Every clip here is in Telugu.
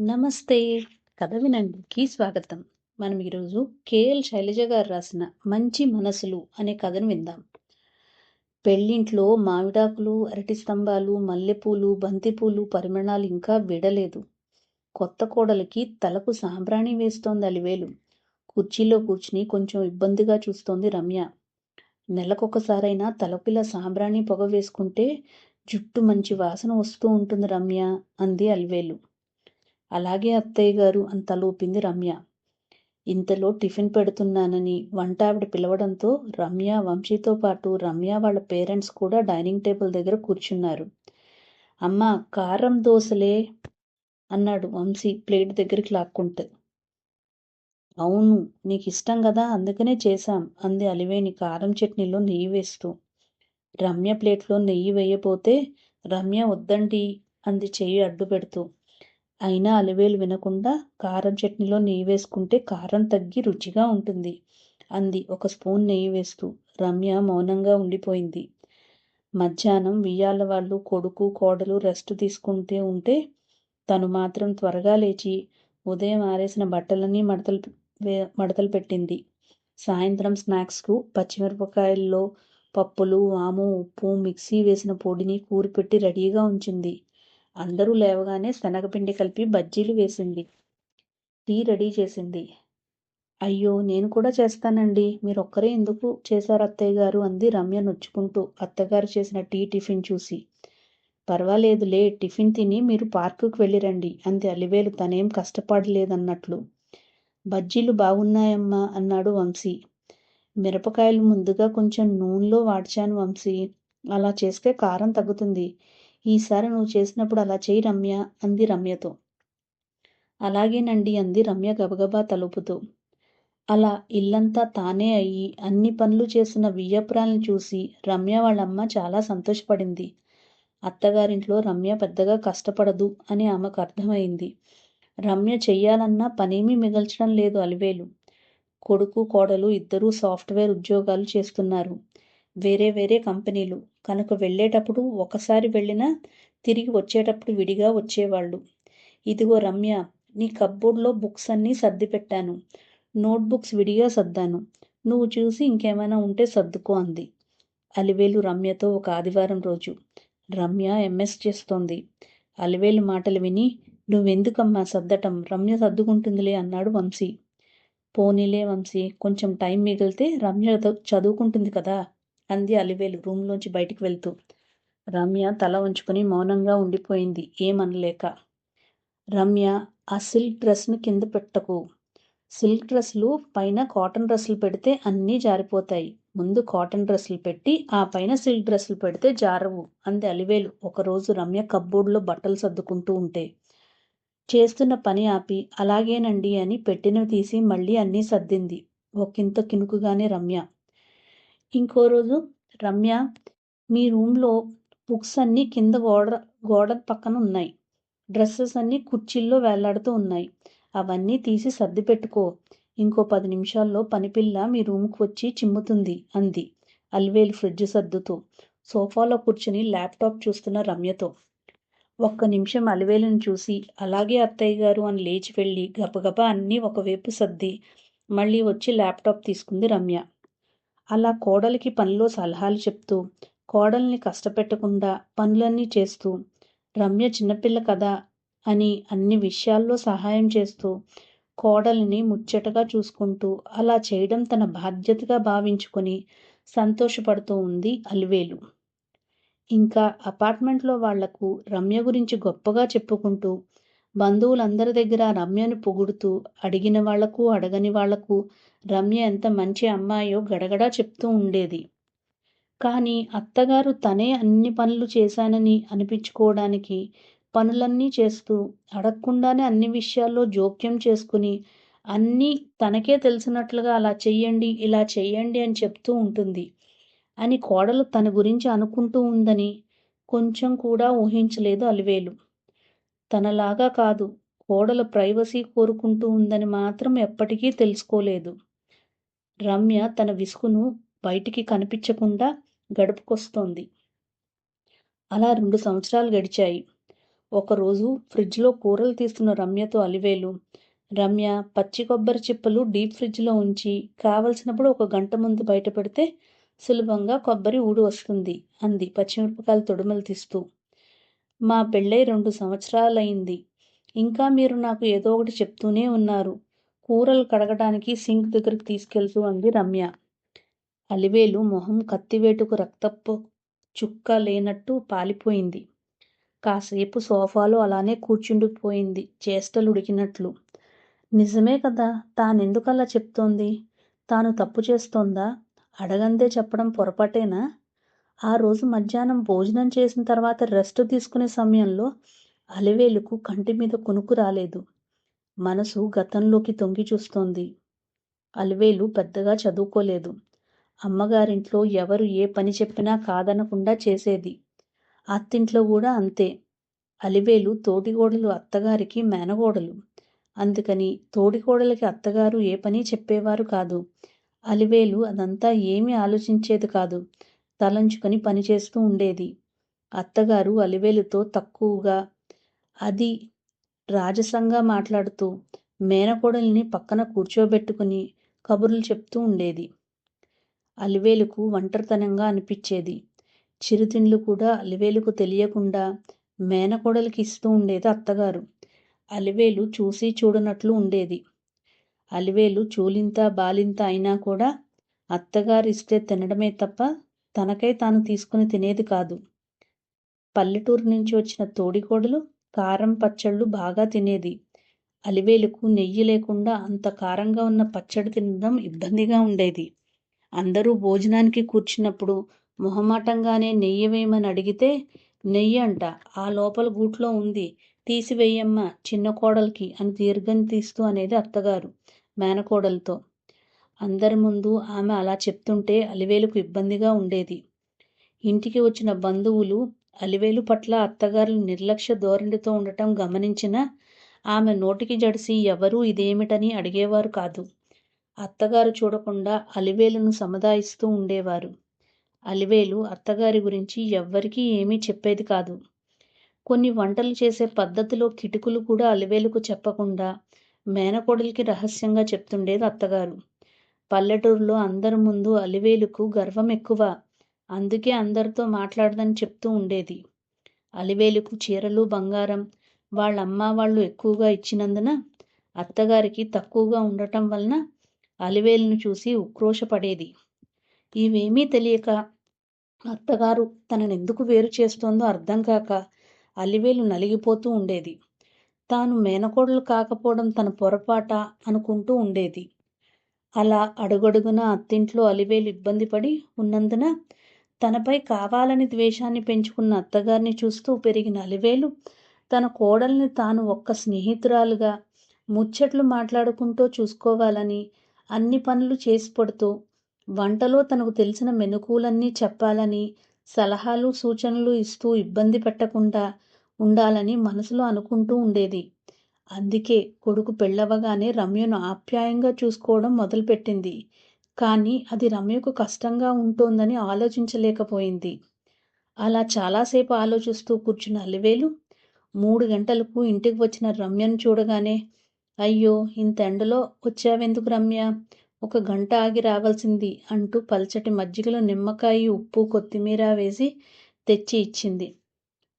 నమస్తే. కథ వినండికి స్వాగతం. మనం ఈరోజు కేఎల్ శైలజ గారు రాసిన మంచి మనసులు అనే కథను విందాం. పెళ్ళింట్లో మామిడాకులు అరటి స్తంభాలు మల్లెపూలు బంతిపూలు పరిమళాలు ఇంకా విడలేదు. కొత్త కోడలికి తలకు సాంబ్రాణి వేస్తోంది అలివేలు. కుర్చీలో కూర్చుని కొంచెం ఇబ్బందిగా చూస్తోంది రమ్య. నెలకొకసారైనా తలకు ఇలా సాంబ్రాణి పొగ వేసుకుంటే జుట్టు మంచి వాసన వస్తూ ఉంటుంది రమ్య అంది అలివేలు. అలాగే అత్తయ్య గారు అని తలూపింది రమ్య. ఇంతలో టిఫిన్ పెడుతున్నానని వంట ఆవిడ పిలవడంతో రమ్య వంశీతో పాటు రమ్య వాళ్ళ పేరెంట్స్ కూడా డైనింగ్ టేబుల్ దగ్గర కూర్చున్నారు. అమ్మ కారం దోశలే అన్నాడు వంశీ ప్లేట్ దగ్గరికి లాక్కుంటూ. అవును నీకు ఇష్టం కదా అందుకనే చేశాం అంది అలివేని కారం చట్నీలో నెయ్యి వేస్తూ. రమ్య ప్లేట్లో నెయ్యి వేయబోతే రమ్య వద్దండి అంది చెయ్యి అడ్డు పెడుతూ అయినా అలివేలు వినకుండా కారం చట్నీలో నెయ్యి వేసుకుంటే కారం తగ్గి రుచిగా ఉంటుంది అంది. ఒక స్పూన్ నెయ్యి వేస్తూ రమ్య మౌనంగా ఉండిపోయింది. మధ్యాహ్నం వియ్యాల వాళ్ళు కొడుకు కోడలు రెస్ట్ తీసుకుంటే ఉంటే తను మాత్రం త్వరగా లేచి ఉదయం ఆరేసిన బట్టలన్నీ మడతలు మడతలు పెట్టింది. సాయంత్రం స్నాక్స్కు పచ్చిమిరపకాయల్లో పప్పులు వాము ఉప్పు మిక్సీ వేసిన పొడిని కూరిపెట్టి రెడీగా ఉంచింది. అందరూ లేవగానే శనగపిండి కలిపి బజ్జీలు వేసింది. టీ రెడీ చేసింది. అయ్యో నేను కూడా చేస్తానండి. మీరు ఒక్కరే ఎందుకు చేశారు అత్తయ్య గారు అంది రమ్య నొచ్చుకుంటూ అత్తగారు చేసిన టీ టిఫిన్ చూసి. పర్వాలేదులే టిఫిన్ తిని మీరు పార్కుకు వెళ్ళిరండి అంది అలివేలు తనేం కష్టపడలేదన్నట్లు. బజ్జీలు బాగున్నాయమ్మా అన్నాడు వంశీ. మిరపకాయలు ముందుగా కొంచెం నూనెలో వాడ్చాను వంశీ. అలా చేస్తే కారం తగ్గుతుంది. ఈసారి నువ్వు చేసినప్పుడు అలా చేయి రమ్య అంది రమ్యతో. అలాగేనండి అంది రమ్య గబగబా తలుపుతూ. అలా ఇల్లంతా తానే అయ్యి అన్ని పనులు చేస్తున్న వియ్యపురాలను చూసి రమ్య వాళ్ళమ్మ చాలా సంతోషపడింది. అత్తగారింట్లో రమ్య పెద్దగా కష్టపడదు అని ఆమెకు అర్థమైంది. రమ్య చెయ్యాలన్నా పనేమీ మిగల్చడం లేదు అలివేలు. కొడుకు కోడలు ఇద్దరూ సాఫ్ట్వేర్ ఉద్యోగాలు చేస్తున్నారు. వేరే వేరే కంపెనీలు. కనుక వెళ్ళేటప్పుడు ఒకసారి వెళ్ళినా తిరిగి వచ్చేటప్పుడు విడిగా వచ్చేవాళ్ళు. ఇదిగో రమ్య నీ కబ్బోర్డ్లో బుక్స్ అన్నీ సర్ది పెట్టాను. నోట్బుక్స్ విడిగా సర్దాను. నువ్వు చూసి ఇంకేమైనా ఉంటే సర్దుకో అంది. అలివేలు రమ్యతో ఒక ఆదివారం రోజు. రమ్య ఎంఎస్ చేస్తోంది. అలివేలు మాటలు విని నువ్వెందుకమ్మా సర్దటం? రమ్య సర్దుకుంటుందిలే అన్నాడు వంశీ. పోనీలే వంశీ కొంచెం టైం మిగిలితే రమ్య చదువుకుంటుంది కదా. అంది అలివేలు రూమ్లోంచి బయటికి వెళ్తూ. రమ్య తల ఉంచుకుని మౌనంగా ఉండిపోయింది. ఏమనలేక. రమ్య ఆ సిల్క్ డ్రెస్ను కింద పెట్టకు. సిల్క్ డ్రెస్సులు పైన కాటన్ డ్రెస్సులు పెడితే అన్నీ జారిపోతాయి. ముందు కాటన్ డ్రెస్సులు పెట్టి ఆ పైన సిల్క్ డ్రెస్సులు పెడితే జారవు అంది అలివేలు ఒకరోజు రమ్య కబ్బోర్డ్లో బట్టలు సర్దుకుంటూ ఉంటే. చేస్తున్న పని ఆపి అలాగేనండి అని పెట్టినవి తీసి మళ్ళీ అన్నీ సర్దింది. ఒకంత కినుకుగానే రమ్య ఇంకో రోజు రమ్య మీ రూమ్లో బుక్స్ అన్నీ కింద గోడ గోడ పక్కన ఉన్నాయి. డ్రెస్సెస్ అన్నీ కుర్చీల్లో వేలాడుతూ ఉన్నాయి. అవన్నీ తీసి సర్ది పెట్టుకో. ఇంకో పది నిమిషాల్లో పనిపిల్ల మీ రూమ్కి వచ్చి చిమ్ముతుంది అంది. అల్వేలు ఫ్రిడ్జ్ సర్దుతూ. సోఫాలో కూర్చుని ల్యాప్టాప్ చూస్తున్న రమ్యతో. ఒక్క నిమిషం అలివేలును చూసి అలాగే అత్తయ్య గారు అని లేచి వెళ్ళి గబగబా అన్నీ ఒకవైపు సర్ది మళ్ళీ వచ్చి ల్యాప్టాప్ తీసుకుంది రమ్య. అలా కోడలికి పనిలో సలహాలు చెప్తూ కోడల్ని కష్టపెట్టకుండా పనులన్నీ చేస్తూ రమ్య చిన్నపిల్ల కదా అని అన్ని విషయాల్లో సహాయం చేస్తూ కోడలిని ముచ్చటగా చూసుకుంటూ అలా చేయడం తన బాధ్యతగా భావించుకొని సంతోషపడుతూ ఉంది అలివేలు. ఇంకా అపార్ట్మెంట్లో వాళ్ళకు రమ్య గురించి గొప్పగా చెప్పుకుంటూ బంధువులందరి దగ్గర రమ్యను పొగుడుతూ అడిగిన వాళ్ళకు అడగని వాళ్ళకు రమ్య ఎంత మంచి అమ్మాయో గడగడా చెప్తూ ఉండేది. కానీ అత్తగారు తనే అన్ని పనులు చేశానని అనిపించుకోవడానికి పనులన్నీ చేస్తూ అడగకుండానే అన్ని విషయాల్లో జోక్యం చేసుకుని అన్నీ తనకే తెలిసినట్లుగా అలా చెయ్యండి ఇలా చెయ్యండి అని చెప్తూ ఉంటుంది. అని కోడలు తన గురించి అనుకుంటూ ఉందని కొంచెం కూడా ఊహించలేదు అలివేలు. తనలాగా కాదు. కోడలు ప్రైవసీ కోరుకుంటూ ఉందని మాత్రం ఎప్పటికీ తెలుసుకోలేదు. రమ్య తన విసుగును బయటికి కనిపించకుండా గడుపుకొస్తోంది. అలా రెండు సంవత్సరాలు గడిచాయి. ఒకరోజు ఫ్రిడ్జ్లో కూరలు తీస్తున్న రమ్యతో అలివేలు. రమ్య పచ్చి కొబ్బరి చిప్పలు డీప్ ఫ్రిడ్జ్లో ఉంచి కావలసినప్పుడు ఒక గంట ముందు బయట పెడితే సులభంగా కొబ్బరి ఊడి వస్తుంది అంది పచ్చిమిరపకాయలు తొడుమలు తీస్తూ. మా పెళ్ళై రెండు సంవత్సరాలైంది. ఇంకా మీరు నాకు ఏదో ఒకటి చెప్తూనే ఉన్నారు. కూరలు కడగడానికి సింక్ దగ్గరికి తీసుకెళ్తూ అంది రమ్య. అలివేలు మొహం కత్తివేటుకు రక్తపు చుక్క లేనట్టు పాలిపోయింది. కాసేపు సోఫాలో అలానే కూర్చుండిపోయింది చేష్టలు ఉడికినట్లు నిజమే కదా తానెందుకలా చెప్తోంది? తాను తప్పు చేస్తోందా? అడగందే చెప్పడం పొరపాటేనా? ఆ రోజు మధ్యాహ్నం భోజనం చేసిన తర్వాత రెస్ట్ తీసుకునే సమయంలో అలివేలుకు కంటి మీద కొనుకు రాలేదు. మనసు గతంలోకి తొంగి చూస్తోంది. అలివేలు పెద్దగా చదువుకోలేదు. అమ్మగారింట్లో ఎవరు ఏ పని చెప్పినా కాదనకుండా చేసేది. అత్తింట్లో కూడా అంతే. అలివేలు తోటిగోడలు అత్తగారికి మేనగోడలు. అందుకని తోడికోడలకి అత్తగారు ఏ పని చెప్పేవారు కాదు. అలివేలు అదంతా ఏమీ ఆలోచించేది కాదు. తలంచుకొని పనిచేస్తూ ఉండేది. అత్తగారు అలివేలుతో తక్కువగా అది రాజసంగా మాట్లాడుతూ మేనకోడల్ని పక్కన కూర్చోబెట్టుకుని కబుర్లు చెప్తూ ఉండేది. అలివేలుకు ఒంటరితనంగా అనిపించేది. చిరుతిండ్లు కూడా అలివేలుకు తెలియకుండా మేనకోడలికి ఇస్తూ ఉండేది అత్తగారు. అలివేలు చూసి చూడనట్లు ఉండేది. అలివేలు చూలింత బాలింత అయినా కూడా అత్తగారు ఇస్తే తినడమే తప్ప తనకై తాను తీసుకుని తినేది కాదు. పల్లెటూరు నుంచి వచ్చిన తోడికోడలు కారం పచ్చళ్ళు బాగా తినేది. అలివేలుకు నెయ్యి లేకుండా అంత కారంగా ఉన్న పచ్చడి తినడం ఇబ్బందిగా ఉండేది. అందరూ భోజనానికి కూర్చున్నప్పుడు మొహమాటంగానే నెయ్యి వేయమని అడిగితే నెయ్యి అంట ఆ లోపల గూట్లో ఉంది తీసివేయమ్మ చిన్న కోడలికి అని దీర్ఘం తీస్తూ అనేది అత్తగారు మేనకోడలతో. అందరి ముందు ఆమె అలా చెప్తుంటే అలివేలుకు ఇబ్బందిగా ఉండేది. ఇంటికి వచ్చిన బంధువులు అలివేలు పట్ల అత్తగారు నిర్లక్ష్య ధోరణితో ఉండటం గమనించిన ఆమె నోటికి జడిసి ఎవరూ ఇదేమిటని అడిగేవారు కాదు. అత్తగారు చూడకుండా అలివేలును సముదాయిస్తూ ఉండేవారు. అలివేలు అత్తగారి గురించి ఎవ్వరికీ ఏమీ చెప్పేది కాదు. కొన్ని వంటలు చేసే పద్ధతిలో కిటుకులు కూడా అలివేలుకు చెప్పకుండా మేనకోడలికి రహస్యంగా చెప్తుండేది అత్తగారు. పల్లెటూరులో అందరి ముందు అలివేలుకు గర్వం ఎక్కువ. అందుకే అందరితో మాట్లాడదని చెప్తూ ఉండేది. అలివేలుకు చీరలు బంగారం వాళ్ళ అమ్మ వాళ్ళు ఎక్కువగా ఇచ్చినందున అత్తగారికి తక్కువగా ఉండటం వలన అలివేలును చూసి ఉక్రోషపడేది. ఇవేమీ తెలియక అత్తగారు తనని ఎందుకు వేరు చేస్తోందో అర్థం కాక అలివేలు నలిగిపోతూ ఉండేది. తాను మేనకోడలు కాకపోవడం తన పొరపాట అనుకుంటూ ఉండేది. అలా అడుగడుగున అత్తింట్లో అలివేలు ఇబ్బంది పడి ఉన్నందున తనపై కావాలని ద్వేషాన్ని పెంచుకున్న అత్తగారిని చూస్తూ పెరిగిన అలివేలు తన కోడల్ని తాను ఒక్క స్నేహితురాలుగా ముచ్చట్లు మాట్లాడుకుంటూ చూసుకోవాలని అన్ని పనులు చేసి పడుతూ వంటలో తనకు తెలిసిన మెనుకులన్నీ చెప్పాలని సలహాలు సూచనలు ఇస్తూ ఇబ్బంది పెట్టకుండా ఉండాలని మనసులో అనుకుంటూ ఉండేది. అందుకే కొడుకు పెళ్ళవగానే రమ్యను ఆప్యాయంగా చూసుకోవడం మొదలుపెట్టింది. కానీ అది రమ్యకు కష్టంగా ఉంటోందని ఆలోచించలేకపోయింది. అలా చాలాసేపు ఆలోచిస్తూ కూర్చున్న అలివేలు మూడు గంటలకు ఇంటికి వచ్చిన రమ్యను చూడగానే అయ్యో ఇంత ఎండలో వచ్చావెందుకు రమ్య? ఒక గంట ఆగి రావాల్సింది అంటూ పల్చటి మజ్జిగలో నిమ్మకాయ ఉప్పు కొత్తిమీర వేసి తెచ్చి ఇచ్చింది.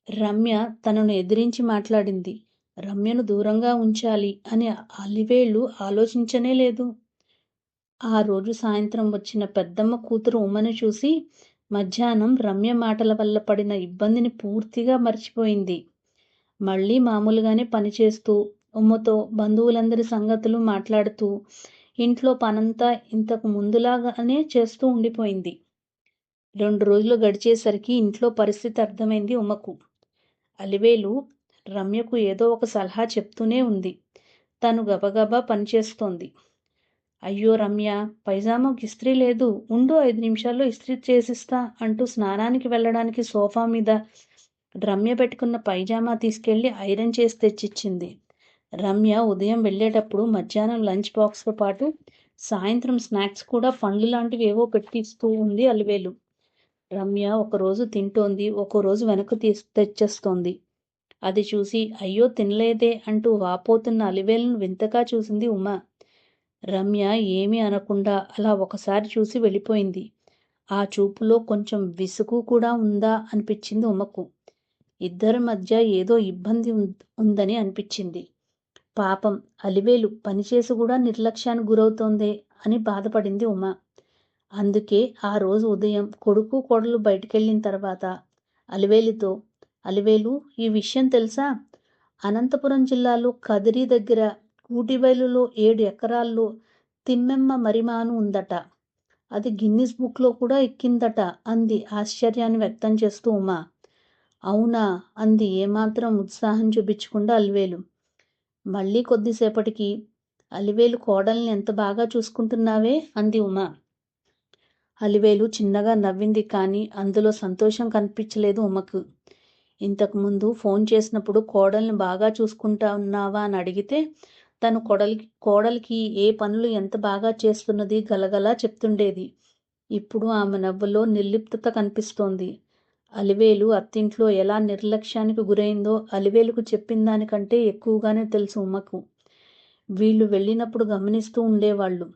రమ్య తనను ఎదిరించి మాట్లాడింది. రమ్యను దూరంగా ఉంచాలి అని అలివేళ్ళు ఆలోచించనే లేదు. ఆ రోజు సాయంత్రం వచ్చిన పెద్దమ్మ కూతురు ఉమ్మను చూసి మధ్యాహ్నం రమ్య మాటల వల్ల పడిన ఇబ్బందిని పూర్తిగా మర్చిపోయింది. మళ్ళీ మామూలుగానే పనిచేస్తూ ఉమ్మతో బంధువులందరి సంగతులు మాట్లాడుతూ ఇంట్లో పనంతా ఇంతకు ముందులాగానే చేస్తూ ఉండిపోయింది. రెండు రోజులు గడిచేసరికి ఇంట్లో పరిస్థితి అర్థమైంది ఉమ్మకు అలివేలు రమ్యకు ఏదో ఒక సలహా చెప్తూనే ఉంది. తను గబగబా పనిచేస్తోంది అయ్యో రమ్య పైజామాకి ఇస్త్రీ లేదు. ఉండు ఐదు నిమిషాల్లో ఇస్త్రీ చేసిస్తా అంటూ స్నానానికి వెళ్ళడానికి సోఫా మీద రమ్య పెట్టుకున్న పైజామా తీసుకెళ్ళి ఐరన్ చేసి తెచ్చిచ్చింది. రమ్య ఉదయం వెళ్ళేటప్పుడు మధ్యాహ్నం లంచ్ బాక్స్తో పాటు సాయంత్రం స్నాక్స్ కూడా పండ్లు లాంటివి ఏవో పెట్టిస్తూ ఉంది అలివేలు. రమ్య ఒకరోజు తింటోంది ఒకరోజు రోజు వెనక్కి తీసి తెచ్చేస్తోంది. అది చూసి అయ్యో తినలేదే అంటూ వాపోతున్న అలివేలను వింతగా చూసింది ఉమ. రమ్య ఏమీ అనకుండా అలా ఒకసారి చూసి వెళ్ళిపోయింది. ఆ చూపులో కొంచెం విసుగు కూడా ఉందా అనిపించింది ఉమకు. ఇద్దరి మధ్య ఏదో ఇబ్బంది ఉందని అనిపించింది. పాపం అలివేలు పనిచేసి కూడా నిర్లక్ష్యానికి గురవుతోందే అని బాధపడింది ఉమ. అందుకే ఆ రోజు ఉదయం కొడుకు కోడలు బయటికెళ్ళిన తర్వాత అలివేలితో అలివేలు ఈ విషయం తెలుసా? అనంతపురం జిల్లాలో కదిరి దగ్గర కూటిబైలులో ఏడు ఎకరాల్లో తిమ్మెమ్మ మరిమాను ఉందట. అది గిన్నిస్ బుక్లో కూడా ఎక్కిందట అంది ఆశ్చర్యాన్ని వ్యక్తం చేస్తూ ఉమా. అవునా? అంది ఏమాత్రం ఉత్సాహం చూపించకుండా అలివేలు. మళ్ళీ కొద్దిసేపటికి అలివేలు కోడల్ని ఎంత బాగా చూసుకుంటున్నావే? అంది ఉమా. అలివేలు చిన్నగా నవ్వింది కానీ అందులో సంతోషం కనిపించలేదు ఉమకు. ఇంతకుముందు ఫోన్ చేసినప్పుడు కోడల్ని బాగా చూసుకుంటా ఉన్నావా అని అడిగితే తను కొడలికి కోడలికి ఏ పనులు ఎంత బాగా చేస్తున్నది గలగలా చెప్తుండేది. ఇప్పుడు ఆమె నవ్వులో నిర్లిప్తత కనిపిస్తోంది. అలివేలు అత్తింట్లో ఎలా నిర్లక్ష్యానికి గురైందో అలివేలుకు చెప్పిన దానికంటే ఎక్కువగానే తెలుసు ఉమ్మకు. వీళ్ళు వెళ్ళినప్పుడు గమనిస్తూ ఉండేవాళ్ళు.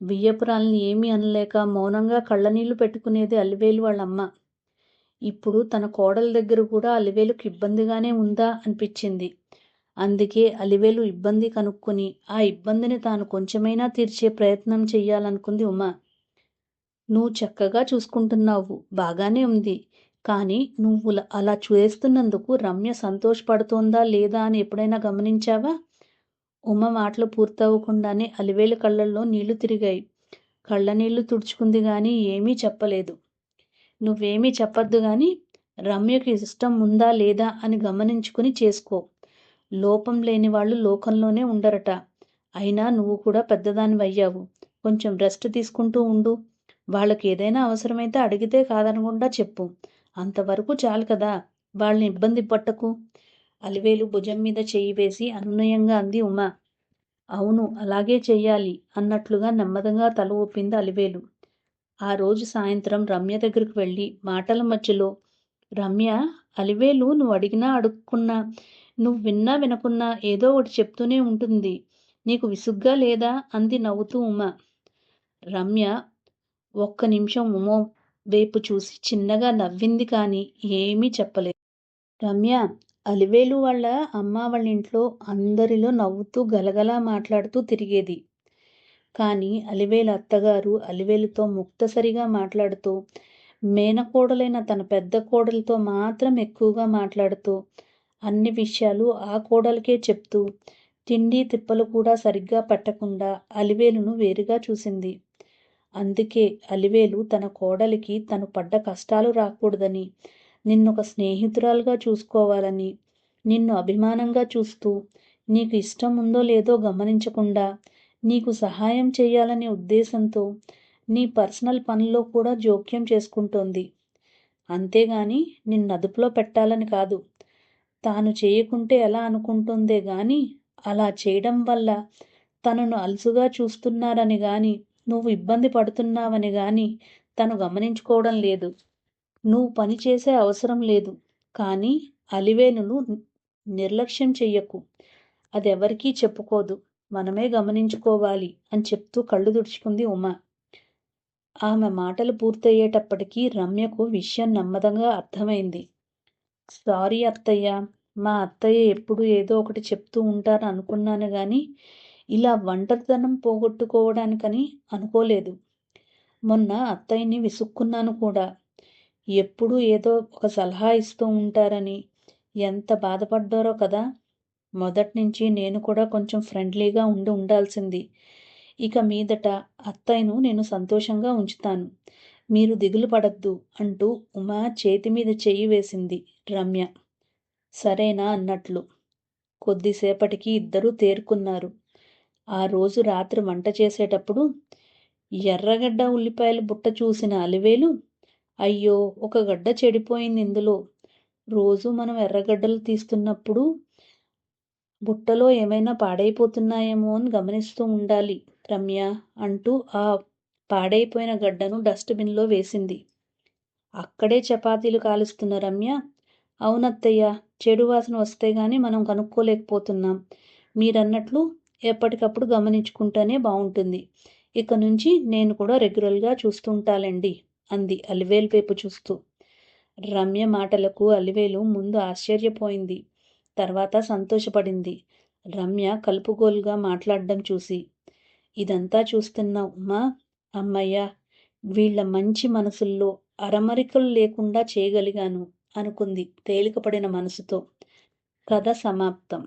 వియ్యపురాల్ని ఏమీ అనలేక మౌనంగా కళ్ళనీళ్ళు పెట్టుకునేది అలివేలు వాళ్ళమ్మ. ఇప్పుడు తన కోడల దగ్గర కూడా అలివేలుకు ఇబ్బందిగానే ఉందా అనిపించింది. అందుకే అలివేలు ఇబ్బంది కనుక్కొని ఆ ఇబ్బందిని తాను కొంచెమైనా తీర్చే ప్రయత్నం చెయ్యాలనుకుంది ఉమా. నువ్వు చక్కగా చూసుకుంటున్నావు బాగానే ఉంది. కానీ నువ్వు అలా చేస్తున్నందుకు రమ్య సంతోషపడుతోందా లేదా అని ఎప్పుడైనా గమనించావా? ఉమ మాటలు పూర్తవ్వకుండానే అలివేలు కళ్ళల్లో నీళ్ళు తిరిగాయి. కళ్ళ నీళ్ళు తుడుచుకుంది గాని ఏమీ చెప్పలేదు. నువ్వేమీ చెప్పొద్దు గాని రమ్యకు ఇష్టం ఉందా లేదా అని గమనించుకుని చేసుకో. లోపం లేని వాళ్ళు లోకంలోనే ఉండరట. అయినా నువ్వు కూడా పెద్దదానివయ్యావు. కొంచెం రెస్ట్ తీసుకుంటూ ఉండు. వాళ్ళకి ఏదైనా అవసరమైతే అడిగితే కాదనకుండా చెప్పు. అంతవరకు చాలు కదా. వాళ్ళని ఇబ్బంది పట్టకు. అలివేలు భుజం మీద చెయ్యి వేసి అనునయంగా అంది ఉమా. అవును అలాగే చెయ్యాలి అన్నట్లుగా నెమ్మదంగా తల ఊపింది అలివేలు. ఆ రోజు సాయంత్రం రమ్య దగ్గరికి వెళ్ళి మాటల మధ్యలో రమ్య అలివేలు నువ్వు అడిగినా అడుక్కున్నా నువ్వు విన్నా వినకున్నా ఏదో ఒకటి చెప్తూనే ఉంటుంది. నీకు విసుగ్గా లేదా? అంది నవ్వుతూ ఉమ. రమ్య ఒక్క నిమిషం ఉమో వైపు చూసి చిన్నగా నవ్వింది కానీ ఏమీ చెప్పలేదు. రమ్య అలివేలు వాళ్ళ అమ్మ వాళ్ళ ఇంట్లో అందరిలో నవ్వుతూ గలగలా మాట్లాడుతూ తిరిగేది. కానీ అలివేలు అత్తగారు అలివేలుతో ముక్తసరిగా మాట్లాడుతూ మేనకోడలైన తన పెద్ద కోడలతో మాత్రం ఎక్కువగా మాట్లాడుతూ అన్ని విషయాలు ఆ కోడలికే చెప్తూ తిండి తిప్పలు కూడా సరిగ్గా పట్టకుండా అలివేలును వేరుగా చూసింది. అందుకే అలివేలు తన కోడలికి తను పడ్డ కష్టాలు రాకూడదని నిన్నొక స్నేహితురాలుగా చూసుకోవాలని నిన్ను అభిమానంగా చూస్తూ నీకు ఇష్టం ఉందో లేదో గమనించకుండా నీకు సహాయం చేయాలనే ఉద్దేశంతో నీ పర్సనల్ పనుల్లో కూడా జోక్యం చేసుకుంటోంది. అంతేగాని నిన్ను అదుపులో పెట్టాలని కాదు. తాను చేయకుంటే ఎలా అనుకుంటుందే గాని అలా చేయడం వల్ల తనను అలుసుగా చూస్తున్నారని గాని నువ్వు ఇబ్బంది పడుతున్నావని గాని తను గమనించుకోవడం లేదు. నువ్వు పని చేసే అవసరం లేదు. కానీ అలివేనును నిర్లక్ష్యం చెయ్యకు. అది ఎవరికీ చెప్పుకోదు. మనమే గమనించుకోవాలి అని చెప్తూ కళ్ళు తుడుచుకుంది ఉమ. ఆమె మాటలు పూర్తయ్యేటప్పటికీ రమ్యకు విషయం నెమ్మదంగా అర్థమైంది. సారీ అత్తయ్య మా అత్తయ్య ఎప్పుడు ఏదో ఒకటి చెప్తూ ఉంటారు అనుకున్నాను కానీ ఇలా ఒంటరితనం పోగొట్టుకోవడానికని అనుకోలేదు. మొన్న అత్తయ్యని విసుక్కున్నాను కూడా. ఎప్పుడు ఏదో ఒక సలహా ఇస్తూ ఉంటారని. ఎంత బాధపడ్డారో కదా. మొదటి నుంచి నేను కూడా కొంచెం ఫ్రెండ్లీగా ఉండి ఉండాల్సింది. ఇక మీదట అత్తయ్యను నేను సంతోషంగా ఉంచుతాను. మీరు దిగులు పడద్దు అంటూ ఉమా చేతి మీద చెయ్యి వేసింది రమ్య. సరేనా అన్నట్లు. కొద్దిసేపటికి ఇద్దరూ తేరుకున్నారు. ఆ రోజు రాత్రి వంట చేసేటప్పుడు ఎర్రగడ్డ ఉల్లిపాయల బుట్ట చూసిన అలివేలు అయ్యో ఒక గడ్డ చెడిపోయింది ఇందులో. రోజు మనం ఎర్రగడ్డలు తీస్తున్నప్పుడు బుట్టలో ఏమైనా పాడైపోతున్నాయేమో అని గమనిస్తూ ఉండాలి. రమ్య అంటూ ఆ పాడైపోయిన గడ్డను డస్ట్బిన్లో వేసింది. అక్కడే చపాతీలు కాలుస్తున్న రమ్య అవునత్తయ్య చెడు వాసన వస్తే గాని మనం కనుక్కోలేకపోతున్నాం. మీరన్నట్లు ఎప్పటికప్పుడు గమనించుకుంటేనే బాగుంటుంది ఇక నుంచి నేను కూడా రెగ్యులర్గా చూస్తుంటాలండి అంది అలివేలు వైపు చూస్తూ. రమ్య మాటలకు అలివేలు ముందు ఆశ్చర్యపోయింది. తర్వాత సంతోషపడింది. రమ్య కలుపుగోలుగా మాట్లాడడం చూసి ఇదంతా చూస్తున్నావు మా అమ్మయ్య. వీళ్ళ మంచి మనసుల్లో అరమరికలు లేకుండా చేయగలిగాను అనుకుంది తేలికపడిన మనసుతో. కథ సమాప్తం.